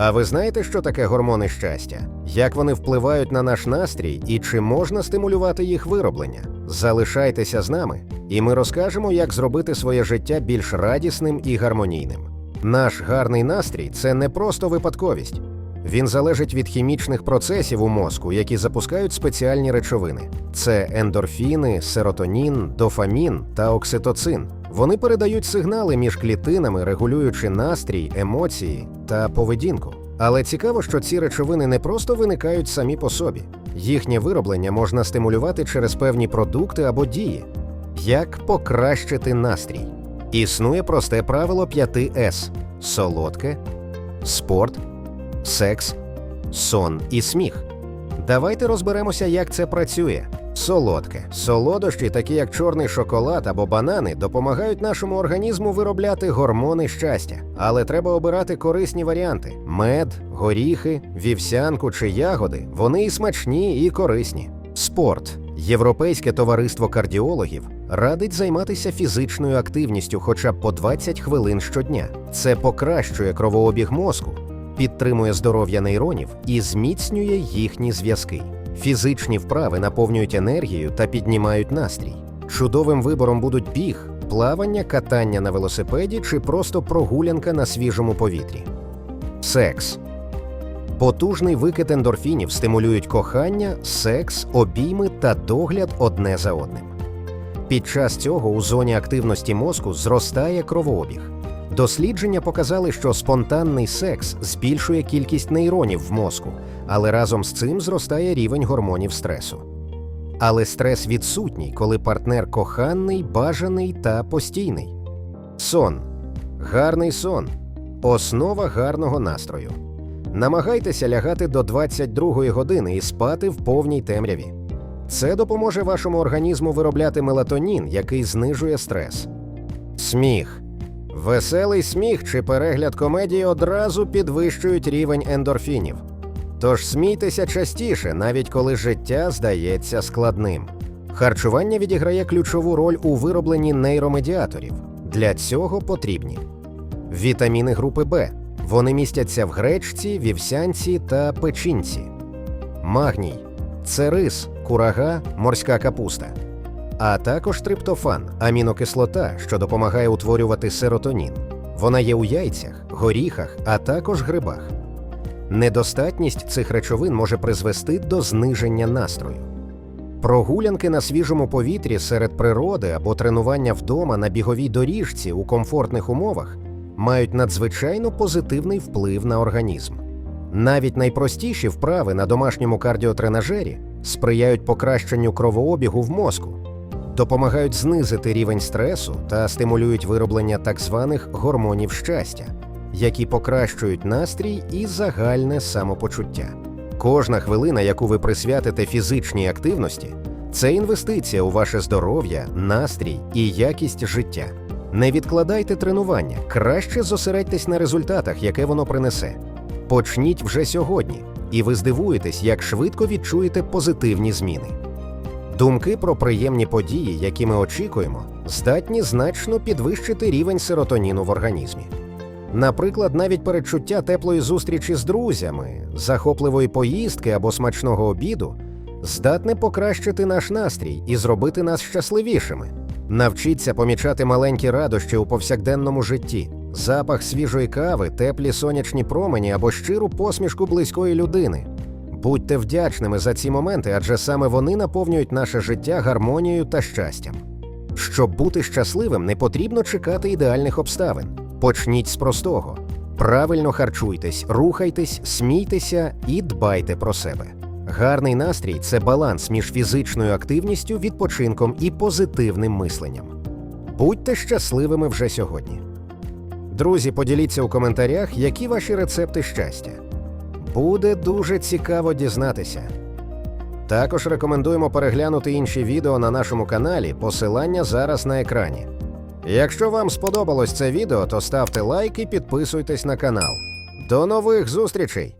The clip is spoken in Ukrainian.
А ви знаєте, що таке гормони щастя? Як вони впливають на наш настрій і чи можна стимулювати їх вироблення? Залишайтеся з нами, і ми розкажемо, як зробити своє життя більш радісним і гармонійним. Наш гарний настрій це не просто випадковість. Він залежить від хімічних процесів у мозку, які запускають спеціальні речовини: це ендорфіни, серотонін, дофамін та окситоцин. Вони передають сигнали між клітинами, регулюючи настрій, емоції та поведінку. Але цікаво, що ці речовини не просто виникають самі по собі. Їхнє вироблення можна стимулювати через певні продукти або дії. Як покращити настрій? Існує просте правило 5 С: солодке, спорт, секс, сон і сміх. Давайте розберемося, як це працює. Солодке. Солодощі, такі як чорний шоколад або банани, допомагають нашому організму виробляти гормони щастя. Але треба обирати корисні варіанти: мед, горіхи, вівсянку чи ягоди. Вони і смачні, і корисні. Спорт. Європейське товариство кардіологів радить займатися фізичною активністю хоча б по 20 хвилин щодня. Це покращує кровообіг мозку, підтримує здоров'я нейронів і зміцнює їхні зв'язки. Фізичні вправи наповнюють енергією та піднімають настрій. Чудовим вибором будуть біг, плавання, катання на велосипеді чи просто прогулянка на свіжому повітрі. Секс. Потужний викид ендорфінів стимулюють кохання, секс, обійми та догляд одне за одним. Під час цього у зоні активності мозку зростає кровообіг. Дослідження показали, що спонтанний секс збільшує кількість нейронів в мозку, але разом з цим зростає рівень гормонів стресу. Але стрес відсутній, коли партнер коханий, бажаний та постійний. Сон. Гарний сон основа гарного настрою. Намагайтеся лягати до 22 години і спати в повній темряві. Це допоможе вашому організму виробляти мелатонін, який знижує стрес. Сміх. Веселий сміх чи перегляд комедії одразу підвищують рівень ендорфінів. Тож смійтеся частіше, навіть коли життя здається складним. Харчування відіграє ключову роль у виробленні нейромедіаторів. Для цього потрібні вітаміни групи Б. Вони містяться в гречці, вівсянці та печінці. Магній це рис, курага, морська капуста. А також триптофан амінокислота, що допомагає утворювати серотонін. Вона є у яйцях, горіхах, а також грибах. Недостатність цих речовин може призвести до зниження настрою. Прогулянки на свіжому повітрі серед природи або тренування вдома на біговій доріжці у комфортних умовах мають надзвичайно позитивний вплив на організм. Навіть найпростіші вправи на домашньому кардіотренажері сприяють покращенню кровообігу в мозку, допомагають знизити рівень стресу та стимулюють вироблення так званих гормонів щастя, які покращують настрій і загальне самопочуття. Кожна хвилина, яку ви присвятите фізичній активності, це інвестиція у ваше здоров'я, настрій і якість життя. Не відкладайте тренування, краще зосередьтесь на результатах, яке воно принесе. Почніть вже сьогодні, і ви здивуєтесь, як швидко відчуєте позитивні зміни. Думки про приємні події, які ми очікуємо, здатні значно підвищити рівень серотоніну в організмі. Наприклад, навіть передчуття теплої зустрічі з друзями, захопливої поїздки або смачного обіду здатне покращити наш настрій і зробити нас щасливішими. Навчіться помічати маленькі радощі у повсякденному житті, запах свіжої кави, теплі сонячні промені або щиру посмішку близької людини. Будьте вдячними за ці моменти, адже саме вони наповнюють наше життя гармонією та щастям. Щоб бути щасливим, не потрібно чекати ідеальних обставин. Почніть з простого: правильно харчуйтесь, рухайтесь, смійтеся і дбайте про себе. Гарний настрій це баланс між фізичною активністю, відпочинком і позитивним мисленням. Будьте щасливими вже сьогодні. Друзі, поділіться у коментарях, які ваші рецепти щастя. Буде дуже цікаво дізнатися. Також рекомендуємо переглянути інші відео на нашому каналі, посилання зараз на екрані. Якщо вам сподобалось це відео, то ставте лайк і підписуйтесь на канал. До нових зустрічей!